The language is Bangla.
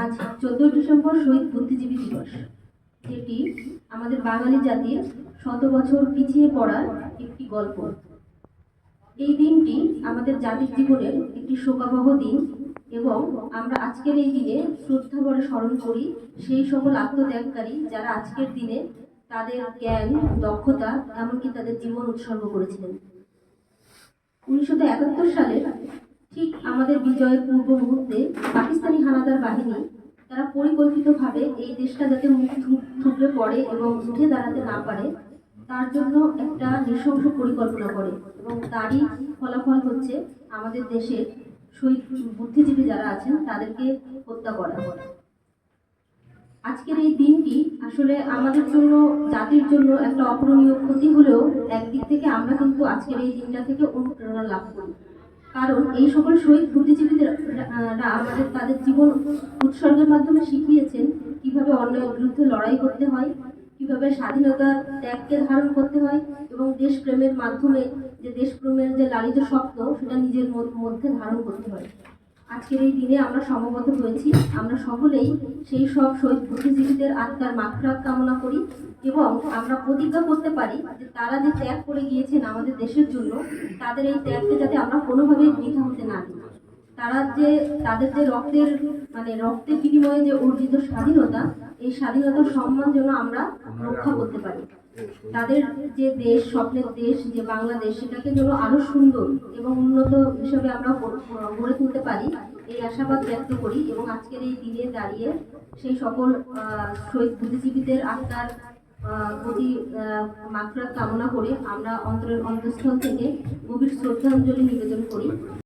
আজ চোদ্দই ডিসেম্বর শহীদ বুদ্ধিজীবী দিবস, যেটি আমাদের বাঙালি জাতির শত বছর পিছিয়ে পড়ার একটি গল্প। এই দিনটি আমাদের জাতির জীবনের একটি শোকাবহ দিন এবং আমরা আজকের এই দিনে শ্রদ্ধা ভরে স্মরণ করি সেই সকল আত্মত্যাগকারী যারা আজকের দিনে তাদের জ্ঞান, দক্ষতা, এমনকি তাদের জীবন উৎসর্গ করেছিলেন। উনিশশো একাত্তর সালে আমাদের বিজয়ের পূর্ব মুহূর্তে পাকিস্তানি হানাদার বাহিনী তারা পরিকল্পিতভাবে এই দেশটা যাতে মুখ থুবড়ে পড়ে এবং উঠে দাঁড়াতে না পারে, তার জন্য একটা নৃশংস পরিকল্পনা করে এবং তারই ফলাফল হচ্ছে আমাদের দেশের শহীদ বুদ্ধিজীবী যারা আছেন, তাদেরকে হত্যা করা। হয় আজকের এই দিনটি আসলে আমাদের জন্য, জাতির জন্য একটা অপূরণীয় ক্ষতি হলেও একদিক থেকে আমরা কিন্তু আজকের এই দিনটা থেকে অনুপ্রেরণা লাভ করি। কারণ এই সকল শহীদ বুদ্ধিজীবীদেররা আমাদের তাদের জীবন উৎসর্গের মাধ্যমে শিখিয়েছেন কীভাবে অন্যায়ের বিরুদ্ধে লড়াই করতে হয়, কীভাবে স্বাধীনতার ত্যাগকে ধারণ করতে হয় এবং দেশপ্রেমের মাধ্যমে যে দেশপ্রেমের যে লালিত স্বপ্ন সেটা নিজের মধ্যে ধারণ করতে হয়। আজকের এই দিনে আমরা সমবদ্ধ হয়েছি। আমরা সকলেই সেই সব শহীদ বুদ্ধিজীবীদের আত্মার মাফিরাত কামনা করি এবং আমরা প্রতিজ্ঞা করতে পারি যে তারা যে ত্যাগ করে গিয়েছেন আমাদের দেশের জন্য, তাদের এই ত্যাগকে যাতে আমরা কোনোভাবেই বৃথা হতে না দিই। তারা যে, তাদের যে রক্তের মানে রক্তের বিনিময়ে যে অর্জিত স্বাধীনতা এই স্বাধীনতার সম্মান যেন আমরা রক্ষা করতে পারি। তাদের যে দেশ স্বপ্নের দেশ যে বাংলাদেশ সেটাকে যেন আরও সুন্দর এবং উন্নত হিসেবে আমরা গড়ে তুলতে পারি এই আশাবাদ ব্যক্ত করি এবং আজকের এই দিনে দাঁড়িয়ে সেই সকল শহীদ বুদ্ধিজীবীদের আত্মার প্রতি মাত্রা কামনা করে আমরা অন্তরের অন্তঃস্থল থেকে গভীর শ্রদ্ধাঞ্জলি নিবেদন করি।